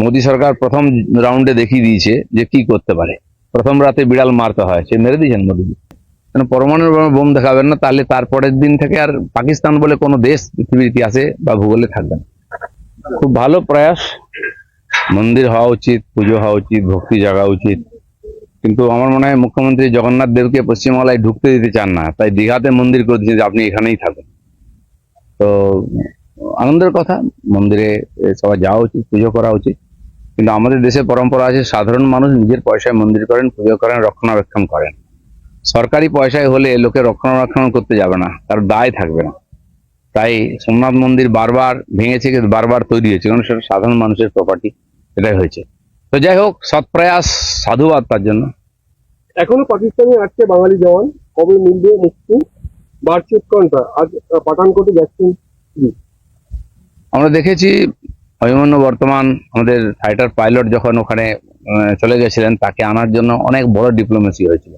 মোদী সরকার প্রথম রাউন্ডে দেখিয়ে দিয়েছে যে কি করতে পারে। প্রথম রাতে বিড়াল মারতে হয়। সে মেরে দিয়েছেন মোদীজি। কেন পরমাণু বোম দেখাবেন না, তাহলে তারপরের দিন থেকে আর পাকিস্তান বলে কোনো দেশ পৃথিবীর ইতিহাসে বা ভূগোলে থাকবে না। খুব ভালো প্রয়াস। মন্দির হওয়া উচিত, পুজো হওয়া উচিত, ভক্তি জাগা উচিত। কিন্তু আমার মনে হয় মুখ্যমন্ত্রী জগন্নাথ দেবকে পশ্চিমবাংলায় ঢুকতে দিতে চান না। তাই দীঘাতে মন্দির করে দিয়েছে যে আপনি এখানেই থাকুন। তো আনন্দের কথা, মন্দিরে সবাই যাওয়া উচিত, পুজো করা উচিত। কিন্তু আমাদের দেশে পরম্পরা আছে সাধারণ মানুষ নিজের পয়সায় মন্দির করেন পুজো করেন রক্ষণাবেক্ষণ করেন। সরকারি পয়সায় হলে লোকে রক্ষণাবেক্ষণ করতে যাবে না তার দায় থাকবে না। তাই সোমনাথ মন্দির বারবার ভেঙেছে কিন্তু বারবার তৈরি হয়েছে কারণ সেটা সাধারণ মানুষের প্রপার্টি এটাই হয়েছে। তো যাই হোক সৎ প্রয়াস সাধুবাদ তার জন্য। এখনও পাকিস্তানে আটকে বাঙালি জওয়ান কবে মিলবে মুক্তি? বাড়ছে উৎকণ্ঠা আজ পাঠানকোটে যাচ্ছেন আমরা দেখেছি অভিমন্যু বর্তমান আমাদের ফাইটার পাইলট যখন ওখানে চলে গেছিলেন, তাকে আনার জন্য অনেক বড় ডিপ্লোমেসি হয়েছিল।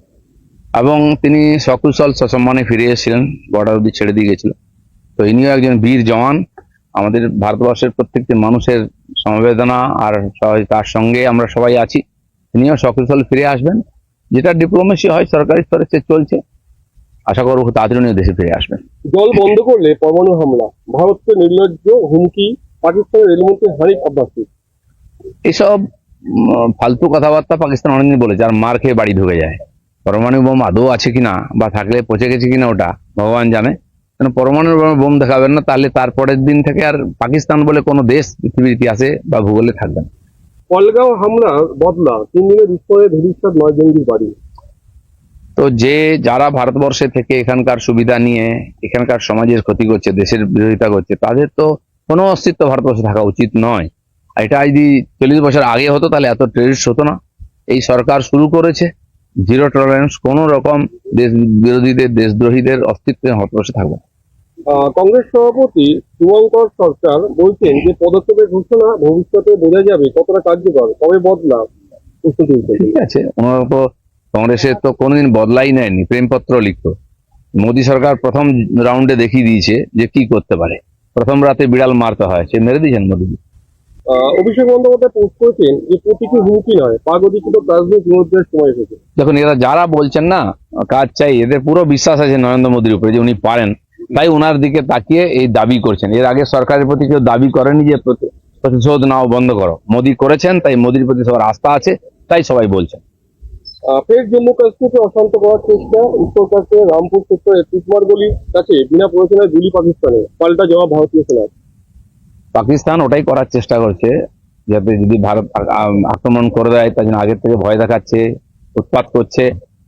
এবং তিনি সকুশল সসম্মানে ফিরে এসেছিলেন বর্ডার অব্দি ছেড়ে দিয়ে গেছিল। তো ইনিও একজন বীর জওয়ান। আমাদের ভারতবর্ষের প্রত্যেকটি মানুষের সমবেদনা আর তার সঙ্গে আমরা সবাই আছি। তিনিও সকুশল ফিরে আসবেন। যেটা ডিপ্লোমেসি হয়, সরকারি স্তরে সে চলছে। আশা করব তাড়াতাড়ি দেশে ফিরে আসবেন। জল বন্ধ করলে পরমাণু হামলা, ভারতকে নির্লজ্জ হুমকি পাকিস্তানের রেলমন্ত্রী হানিফ আব্বাসী। এইসব উম, ফালতু কথাবার্তা পাকিস্তান অনেকদিন বলেছে আর মার খেয়ে বাড়ি ঢুকে যায়। পরমাণু বোম আদৌ আছে কিনা বা থাকলে পচে গেছে কিনা ওটা ভগবান জানে। কেন পরমাণু বোম দেখাবেন না তাহলে তারপরের দিন থেকে আর পাকিস্তান বলে কোনো দেশ পৃথিবীর ইতিহাসে বা ভূগোলে থাকবে না। পলগাঁও হামলার বদলা তিন দিনের বিস্ফোরণে ধূলিসাৎ নয় জঙ্গির বাড়ি। তো যে যারা ভারতবর্ষে থেকে এখানকার সুবিধা নিয়ে এখানকার সমাজের ক্ষতি করছে দেশের বিরোধিতা করছে তাদের তো কোনো অস্তিত্ব ভারতবর্ষে থাকা উচিত নয়। এটা যদি চল্লিশ বছর আগে হতো তাহলে এত টেরিস্ট হতো না। এই সরকার শুরু করেছে জিরো টলারেন্স কোন রকম দেশ বিরোধীদের দেশদ্রোহীদের অস্তিত্ব ভারতবর্ষে থাকবে কংগ্রেস সভাপতি শুভঙ্কর সরকার বলছেন যে পদক্ষেপের ঘোষণা ভবিষ্যতে বোঝা যাবে কতটা কার্যকর কবে বদলা ঠিক আছে ওনারা তো কংগ্রেসের তো কোনোদিন বদলাই নেয়নি প্রেমপত্র লিখতো। মোদী সরকার প্রথম রাউন্ডে দেখিয়ে দিয়েছে যে কি করতে পারে। প্রথম রাতে বিড়াল মারতে হয় সে মেরে দিয়েছেন মোদীজি অভিষেক বন্দ্যোপাধ্যায় পোস্ট করেছেন যে প্রতীকী হুমকি নয় বিরোধের সময় এসেছে। দেখুন এরা যারা বলছেন না কাজ চাই এদের পুরো বিশ্বাস আছে নরেন্দ্র মোদীর উপরে যে উনি পারেন। তাই ওনার দিকে তাকিয়ে এই দাবি করছেন। এর আগে সরকারের প্রতি কেউ দাবি করেনি যে প্রতিশোধ নাও বন্ধ করো। মোদী করেছেন তাই মোদীর প্রতি সবার আস্থা আছে তাই সবাই বলছেন। ফের জম্মু কাশ্মীরকে অশান্ত করার চেষ্টা উত্তর কাশ্মীরের রামপুর সেক্টরের তুকমারগলির কাছে বিনা প্ররোচনায় গুলি পাকিস্তানে। পাল্টা জবাব ভারতীয় সেনার। পাকিস্তান ওটাই করার চেষ্টা করছে যাতে যদি ভারত আক্রমণ করে দেয় তার জন্য আগের থেকে ভয় দেখাচ্ছে উৎপাত করছে।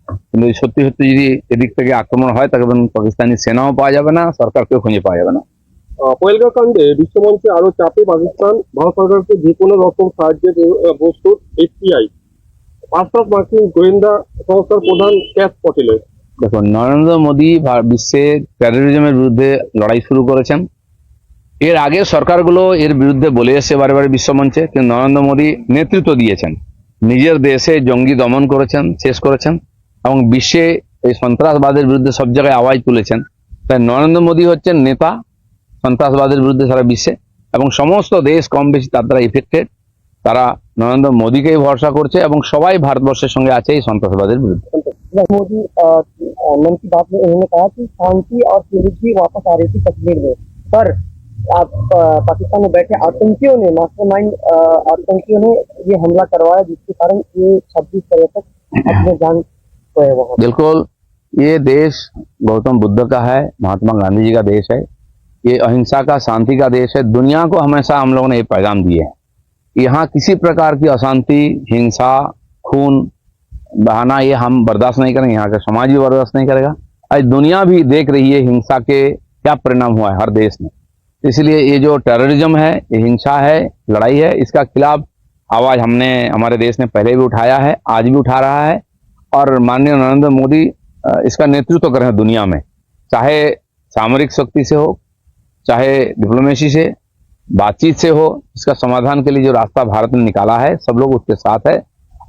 কিন্তু সত্যি সত্যি যদি এদিক থেকে আক্রমণ হয় তাকে পাকিস্তানি সেনাও পাওয়া যাবে না সরকারকেও খুঁজে পাওয়া যাবে না। আহ, কাণ্ডে বিশ্বমঞ্চে আরও চাপে পাকিস্তান। ভারত সরকারকে যে কোনো রকম সাহায্যের প্রস্তুত এফপিআই পাঁচপাশ মার্কিন গোয়েন্দা সংস্থার প্রধান ক্যাশ পটেলের দেখুন, নরেন্দ্র মোদী বিশ্বে টেরোরিজমের বিরুদ্ধে লড়াই শুরু করেছেন। এর আগে সরকারগুলো এর বিরুদ্ধে বলে এসেছে বারে বিশ্বমঞ্চে, কিন্তু নরেন্দ্র মোদী নেতৃত্ব দিয়েছেন। নিজের দেশে জঙ্গি দমন করেছেন, শেষ করেছেন, এবং বিশ্বে এই সন্ত্রাসবাদের বিরুদ্ধে সব জায়গায় আওয়াজ তুলেছেন। তাই নরেন্দ্র মোদী হচ্ছেন নেতা, সন্ত্রাসবাদের বিরুদ্ধে সারা বিশ্বে, এবং সমস্ত দেশ কম বেশি তার দ্বারা ইফেক্টেড তারা নরেন্দ্র মোদীকেই ভরসা করছে এবং সবাই ভারতবর্ষের সঙ্গে আছে এই সন্ত্রাসবাদের বিরুদ্ধে मोदी अ, अ, मन की बात में उन्होंने कहा कि शांति और सुनिश्चित वापस आ रही थी कश्मीर में पर आप अ, पाकिस्तान में बैठे आतंकियों ने मास्टरमाइंड अ, आतंकियों ने ये हमला करवाया जिसके कारण ये छब्बीस पर्यटक अपने जान गए वहाँ बिल्कुल ये देश गौतम बुद्ध का है महात्मा गांधी जी का देश है ये अहिंसा का शांति का देश है दुनिया को हमेशा हम लोगों ने ये पैगाम दिए हैं यहाँ किसी प्रकार की अशांति, हिंसा, खून, बहाना ये हम बर्दाश्त नहीं करेंगे, यहाँ का समाज भी बर्दाश्त नहीं करेगा। आज दुनिया भी देख रही है हिंसा के क्या परिणाम हुआ है हर देश में। इसलिए ये जो टेररिज्म है, ये हिंसा है, लड़ाई है, इसका खिलाफ आवाज़ हमने, हमारे देश ने पहले भी उठाया है, आज भी उठा रहा है। और माननीय नरेंद्र मोदी इसका नेतृत्व कर रहे हैं दुनिया में। चाहे सामरिक शक्ति से हो, चाहे डिप्लोमेसी से बातचीत से हो इसका समाधान के लिए जो रास्ता भारत ने निकाला है सब लोग उसके साथ है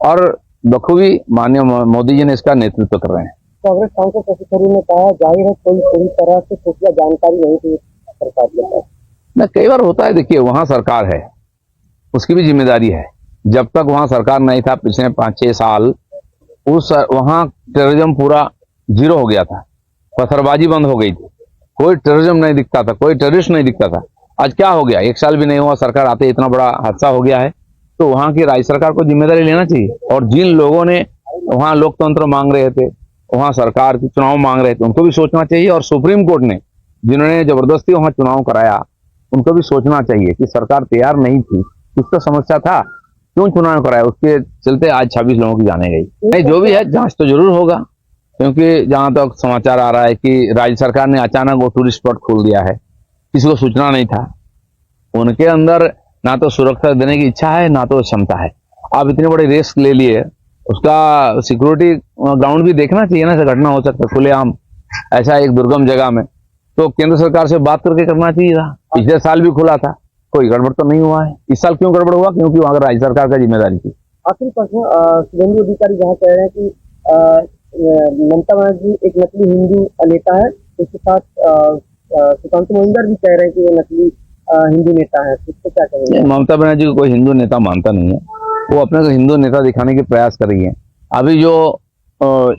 और बखूबी माननीय मोदी जी ने इसका नेतृत्व कर रहे हैं। कांग्रेस सांसद शशि ने कहा ज़ाहिर है कोई पूरी तरह से खुफिया जानकारी नहीं थी सरकार के पास। ना कई बार होता है देखिए वहाँ सरकार है उसकी भी ज़िम्मेदारी है। जब तक वहाँ सरकार नहीं था पिछले पाँच छह साल उस वहाँ टेररिज्म पूरा ज़ीरो हो गया था पत्थरबाजी बंद हो गई थी। कोई टेररिज्म नहीं दिखता था कोई टेररिस्ट नहीं दिखता था। आज क्या हो गया? एक साल भी नहीं हुआ, सरकार आते इतना बड़ा हादसा हो गया है। तो वहाँ की राज्य सरकार को ज़िम्मेदारी लेना चाहिए। और जिन लोगों ने वहाँ लोकतंत्र मांग रहे थे, वहाँ सरकार की चुनाव मांग रहे थे, उनको भी सोचना चाहिए। और सुप्रीम कोर्ट ने, जिन्होंने ज़बरदस्ती वहाँ चुनाव कराया, उनको भी सोचना चाहिए कि सरकार तैयार नहीं थी। तो समस्या था। क्यों चुनाव कराया? उसके चलते आज छब्बीस लोगों की जाने गई। नहीं, जो भी है, जाँच तो ज़रूर होगा। क्योंकि जहाँ तक समाचार आ रहा है कि राज्य सरकार ने अचानक वो टूरिस्ट स्पॉट खोल दिया है। किसी को सूचना नहीं था। उनके अंदर ना तो सुरक्षा देने की इच्छा है, ना तो क्षमता है। आप इतने बड़े रिस्क ले लिए, उसका सिक्योरिटी ग्राउंड भी देखना चाहिए ना घटना हो सकता है, खुलेआम, ऐसा एक दुर्गम जगह में। तो केंद्र सरकार से बात करके करना चाहिए था। पिछले साल भी खुला था, कोई गड़बड़ तो नहीं हुआ है। इस साल क्यों गड़बड़ हुआ? क्योंकि वहाँ राज्य सरकार का ज़िम्मेदारी थी। आखिरी प्रश्न शुभेंदु अधिकारी जहाँ कह रहे हैं कि ममता बनर्जी एक नकली हिंदू नेता है, उसके साथ सुशांत मोहिंदर भी कह रहे हैं कि वो नकली हिंदू नेता है। तो क्या कहेंगे? ममता बनर्जी को कोई हिंदू नेता मानता नहीं है। वो अपने को हिंदू नेता दिखाने के प्रयास कर रही है। अभी जो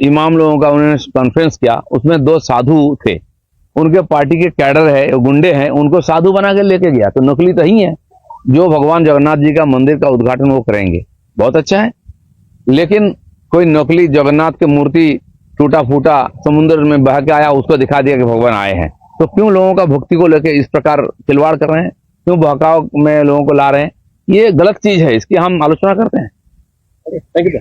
इमाम लोगों का उन्होंने कॉन्फ्रेंस किया, उसमें दो साधु थे। उनके पार्टी के कैडर है गुंडे हैं, उनको साधु बना के लेके गया। तो नकली तो ही है। जो भगवान जगन्नाथ जी का मंदिर का उद्घाटन वो करेंगे। बहुत अच्छा है। लेकिन कोई नकली जगन्नाथ की मूर्ति टूटा फूटा समुद्र में बह के आया, उसको दिखा दिया कि भगवान आए हैं। तो क्यों लोगों का भक्ति को लेकर इस प्रकार खिलवाड़ कर रहे हैं? क्यों बहकाव में लोगों को ला रहे हैं? ये गलत चीज़ है, इसकी हम आलोचना करते हैं। Thank you